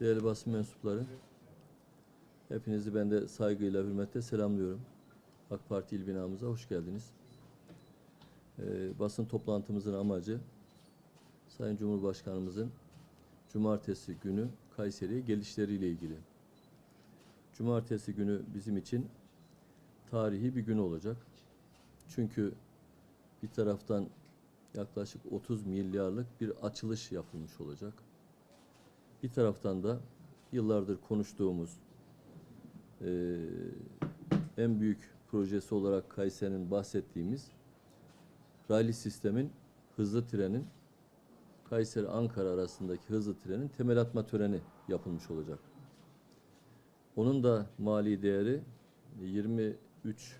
Değerli basın mensupları, hepinizi ben de saygıyla, hürmetle selamlıyorum. AK Parti il binamıza hoş geldiniz. Ee, basın toplantımızın amacı, Sayın Cumhurbaşkanımızın Cumartesi günü Kayseri'ye gelişleriyle ilgili. Cumartesi günü bizim için tarihi bir gün olacak. Çünkü bir taraftan yaklaşık 30 milyarlık bir açılış yapılmış olacak. Bir taraftan da yıllardır konuştuğumuz eee, en büyük projesi olarak Kayseri'nin bahsettiğimiz raylı sistemin hızlı trenin Kayseri-Ankara arasındaki hızlı trenin temel atma töreni yapılmış olacak. Onun da mali değeri 23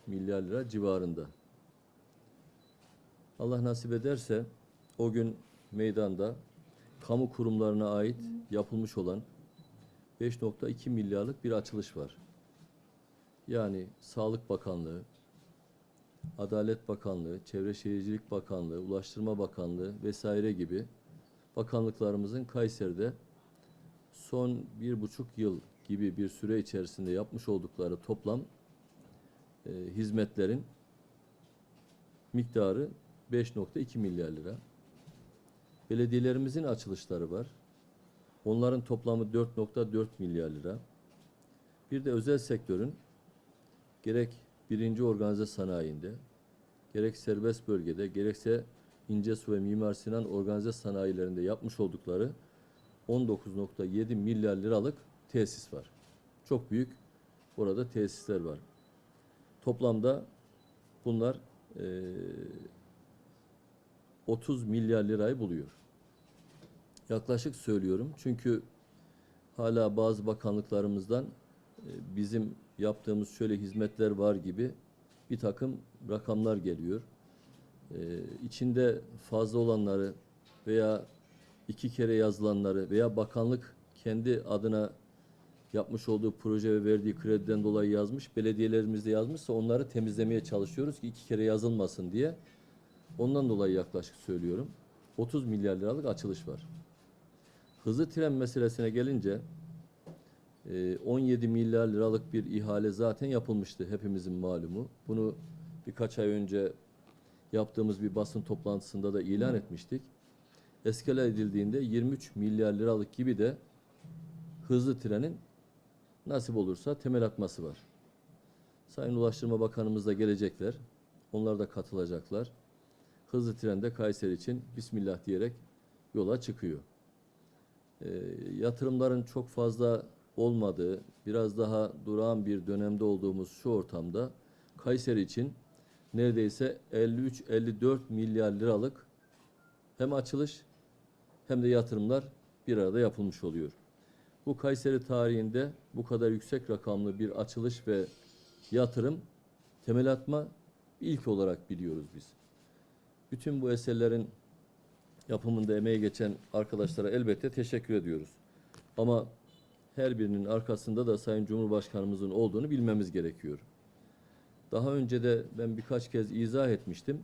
milyar lira civarında. Allah nasip ederse o gün meydanda kamu kurumlarına ait yapılmış olan 5.2 milyarlık bir açılış var. Yani Sağlık Bakanlığı, Adalet Bakanlığı, Çevre Şehircilik Bakanlığı, Ulaştırma Bakanlığı vesaire gibi bakanlıklarımızın Kayseri'de son bir buçuk yıl gibi bir süre içerisinde yapmış oldukları toplam e, hizmetlerin miktarı 5.2 milyar lira. Belediyelerimizin açılışları var. Onların toplamı 4.4 milyar lira. Bir de özel sektörün gerek birinci organize sanayinde, gerek serbest bölgede, gerekse İncesu ve Mimar Sinan organize sanayilerinde yapmış oldukları 19.7 milyar liralık tesis var. Çok büyük orada tesisler var. Toplamda bunlar eee 30 milyar lirayı buluyor. Yaklaşık söylüyorum çünkü hala bazı bakanlıklarımızdan e, bizim yaptığımız şöyle hizmetler var gibi bir takım rakamlar geliyor. E, içinde fazla olanları veya iki kere yazılanları veya bakanlık kendi adına yapmış olduğu proje ve verdiği krediden dolayı yazmış, belediyelerimiz de yazmışsa onları temizlemeye çalışıyoruz ki iki kere yazılmasın diye. Ondan dolayı yaklaşık söylüyorum. 30 milyar liralık açılış var. Hızlı tren meselesine gelince e, 17 milyar liralık bir ihale zaten yapılmıştı hepimizin malumu. Bunu birkaç ay önce yaptığımız bir basın toplantısında da ilan etmiştik. Eskale edildiğinde 23 milyar liralık gibi de hızlı trenin nasip olursa temel atması var. Sayın Ulaştırma Bakanımız da gelecekler. Onlar da katılacaklar. Hızlı trende Kayseri için Bismillah diyerek yola çıkıyor. Ee, yatırımların çok fazla olmadığı, biraz daha durağan bir dönemde olduğumuz şu ortamda Kayseri için neredeyse 53-54 milyar liralık hem açılış hem de yatırımlar bir arada yapılmış oluyor. Bu Kayseri tarihinde bu kadar yüksek rakamlı bir açılış ve yatırım temel atma ilk olarak biliyoruz biz. Bütün bu eserlerin yapımında emeği geçen arkadaşlara elbette teşekkür ediyoruz. Ama her birinin arkasında da Sayın Cumhurbaşkanımızın olduğunu bilmemiz gerekiyor. Daha önce de ben birkaç kez izah etmiştim.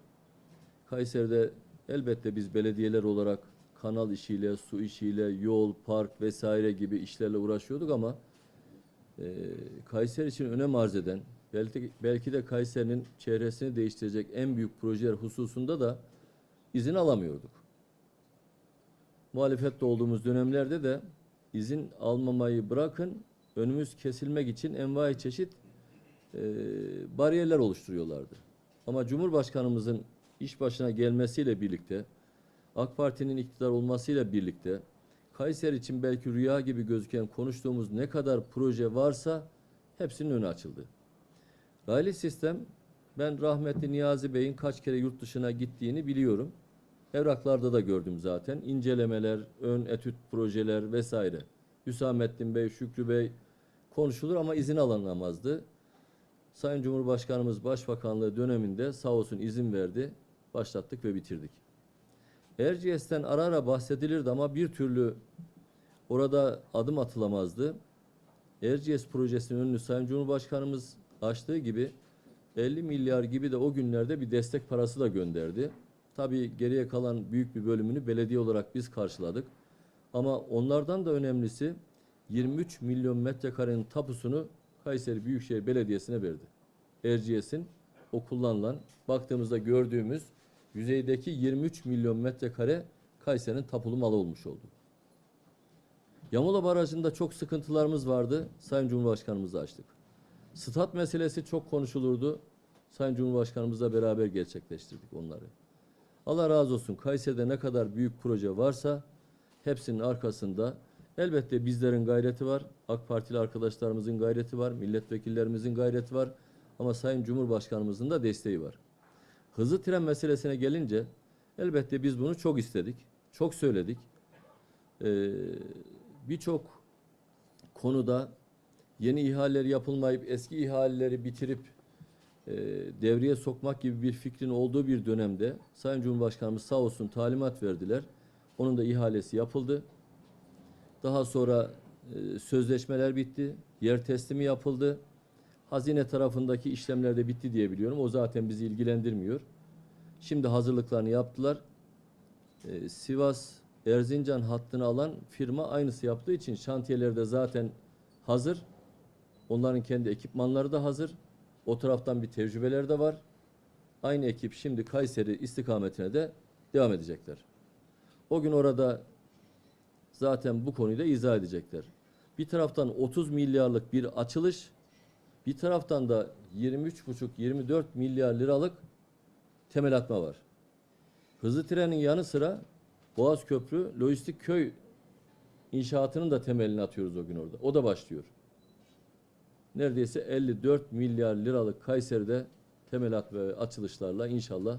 Kayseri'de elbette biz belediyeler olarak kanal işiyle, su işiyle, yol, park vesaire gibi işlerle uğraşıyorduk ama e, Kayseri için önem arz eden, belki, belki de Kayseri'nin çehresini değiştirecek en büyük projeler hususunda da izin alamıyorduk. Muhalefette olduğumuz dönemlerde de izin almamayı bırakın, önümüz kesilmek için envai çeşit e, bariyerler oluşturuyorlardı. Ama Cumhurbaşkanımızın iş başına gelmesiyle birlikte, AK Parti'nin iktidar olmasıyla birlikte, Kayseri için belki rüya gibi gözüken konuştuğumuz ne kadar proje varsa hepsinin önü açıldı. Raylı sistem, ben rahmetli Niyazi Bey'in kaç kere yurt dışına gittiğini biliyorum. Evraklarda da gördüm zaten. İncelemeler, ön etüt projeler vesaire. Hüsamettin Bey, Şükrü Bey konuşulur ama izin alınamazdı. Sayın Cumhurbaşkanımız Başbakanlığı döneminde sağ olsun izin verdi. Başlattık ve bitirdik. Erciyes'ten ara ara bahsedilirdi ama bir türlü orada adım atılamazdı. Erciyes projesinin önünü Sayın Cumhurbaşkanımız açtığı gibi 50 milyar gibi de o günlerde bir destek parası da gönderdi. Tabii geriye kalan büyük bir bölümünü belediye olarak biz karşıladık. Ama onlardan da önemlisi 23 milyon metrekarenin tapusunu Kayseri Büyükşehir Belediyesi'ne verdi. Erciyes'in o kullanılan, baktığımızda gördüğümüz yüzeydeki 23 milyon metrekare Kayseri'nin tapulu malı olmuş oldu. Yamula Barajı'nda çok sıkıntılarımız vardı. Sayın Cumhurbaşkanımızla açtık. Stat meselesi çok konuşulurdu. Sayın Cumhurbaşkanımızla beraber gerçekleştirdik onları. Allah razı olsun. Kayseri'de ne kadar büyük proje varsa hepsinin arkasında elbette bizlerin gayreti var. AK Partili arkadaşlarımızın gayreti var. Milletvekillerimizin gayreti var. Ama Sayın Cumhurbaşkanımızın da desteği var. Hızlı tren meselesine gelince elbette biz bunu çok istedik. Çok söyledik. Ee, Birçok konuda yeni ihaleler yapılmayıp eski ihaleleri bitirip e, devreye sokmak gibi bir fikrin olduğu bir dönemde Sayın Cumhurbaşkanımız sağ olsun talimat verdiler. Onun da ihalesi yapıldı. Daha sonra e, sözleşmeler bitti. Yer teslimi yapıldı. Hazine tarafındaki işlemler de bitti diye biliyorum. O zaten bizi ilgilendirmiyor. Şimdi hazırlıklarını yaptılar. E, Sivas Erzincan hattını alan firma aynısı yaptığı için şantiyelerde zaten hazır. Onların kendi ekipmanları da hazır. O taraftan bir tecrübeler de var. Aynı ekip şimdi Kayseri istikametine de devam edecekler. O gün orada zaten bu konuyu da izah edecekler. Bir taraftan 30 milyarlık bir açılış, bir taraftan da 23,5-24 milyar liralık temel atma var. Hızlı trenin yanı sıra Boğaz Köprü Lojistik Köy inşaatının da temelini atıyoruz o gün orada. O da başlıyor. Neredeyse 54 milyar liralık Kayseri'de temel at ve açılışlarla inşallah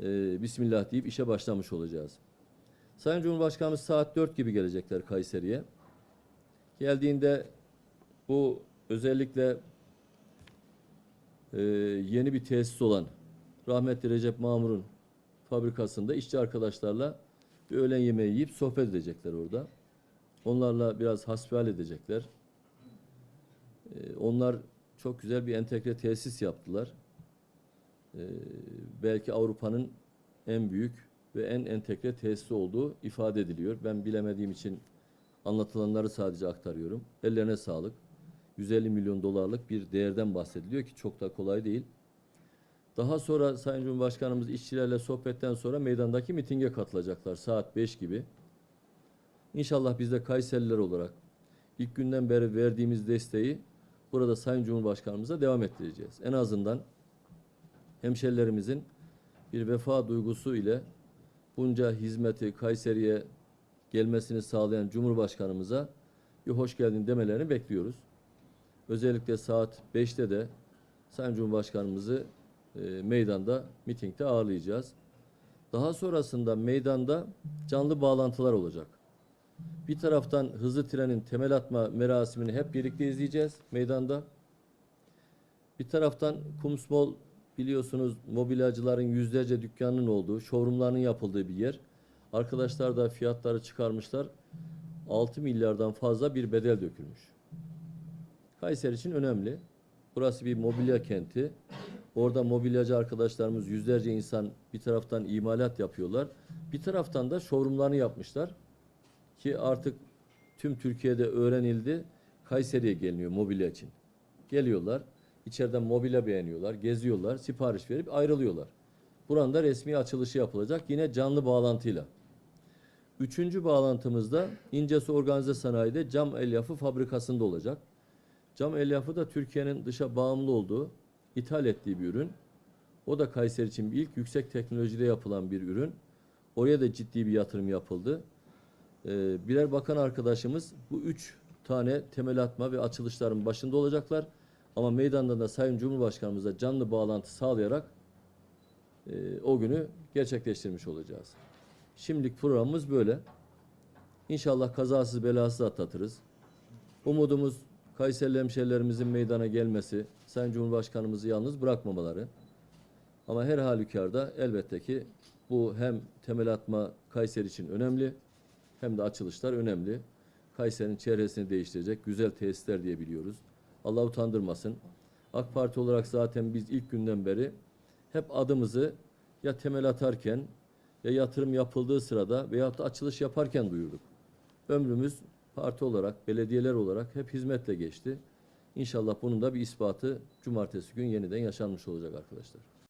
e, Bismillah deyip işe başlamış olacağız. Sayın Cumhurbaşkanımız saat 4 gibi gelecekler Kayseri'ye. Geldiğinde bu özellikle e, yeni bir tesis olan rahmetli Recep Mamur'un fabrikasında işçi arkadaşlarla bir öğlen yemeği yiyip sohbet edecekler orada. Onlarla biraz hasbihal edecekler. Ee, onlar çok güzel bir entegre tesis yaptılar. Ee, belki Avrupa'nın en büyük ve en entegre tesisi olduğu ifade ediliyor. Ben bilemediğim için anlatılanları sadece aktarıyorum. Ellerine sağlık. 150 milyon dolarlık bir değerden bahsediliyor ki çok da kolay değil. Daha sonra Sayın Cumhurbaşkanımız işçilerle sohbetten sonra meydandaki mitinge katılacaklar saat 5 gibi. İnşallah biz de Kayseriler olarak ilk günden beri verdiğimiz desteği burada Sayın Cumhurbaşkanımıza devam ettireceğiz. En azından hemşerilerimizin bir vefa duygusu ile bunca hizmeti Kayseri'ye gelmesini sağlayan Cumhurbaşkanımıza bir hoş geldin demelerini bekliyoruz. Özellikle saat 5'te de Sayın Cumhurbaşkanımızı e, meydanda, mitingde ağırlayacağız. Daha sonrasında meydanda canlı bağlantılar olacak. Bir taraftan hızlı trenin temel atma merasimini hep birlikte izleyeceğiz meydanda. Bir taraftan Kumsmol biliyorsunuz mobilyacıların yüzlerce dükkanının olduğu, showroomlarının yapıldığı bir yer. Arkadaşlar da fiyatları çıkarmışlar. 6 milyardan fazla bir bedel dökülmüş. Kayseri için önemli. Burası bir mobilya kenti. Orada mobilyacı arkadaşlarımız yüzlerce insan bir taraftan imalat yapıyorlar. Bir taraftan da showroomlarını yapmışlar. Ki artık tüm Türkiye'de öğrenildi. Kayseri'ye geliniyor mobilya için. Geliyorlar. içeriden mobilya beğeniyorlar. Geziyorlar. Sipariş verip ayrılıyorlar. Buranın da resmi açılışı yapılacak. Yine canlı bağlantıyla. Üçüncü bağlantımızda İncesu Organize Sanayi'de cam elyafı fabrikasında olacak. Cam elyafı da Türkiye'nin dışa bağımlı olduğu, ithal ettiği bir ürün. O da Kayseri için bir ilk yüksek teknolojide yapılan bir ürün. Oraya da ciddi bir yatırım yapıldı. Ee, birer bakan arkadaşımız bu üç tane temel atma ve açılışların başında olacaklar. Ama meydanda da Sayın Cumhurbaşkanımızla canlı bağlantı sağlayarak e, o günü gerçekleştirmiş olacağız. Şimdilik programımız böyle. İnşallah kazasız belasız atlatırız. Umudumuz Kayserili hemşehrilerimizin meydana gelmesi, Sayın Cumhurbaşkanımızı yalnız bırakmamaları. Ama her halükarda elbette ki bu hem temel atma Kayseri için önemli hem de açılışlar önemli. Kayseri'nin çehresini değiştirecek güzel tesisler diye biliyoruz. Allah utandırmasın. AK Parti olarak zaten biz ilk günden beri hep adımızı ya temel atarken ya yatırım yapıldığı sırada veyahut da açılış yaparken duyurduk. Ömrümüz parti olarak, belediyeler olarak hep hizmetle geçti. İnşallah bunun da bir ispatı cumartesi gün yeniden yaşanmış olacak arkadaşlar.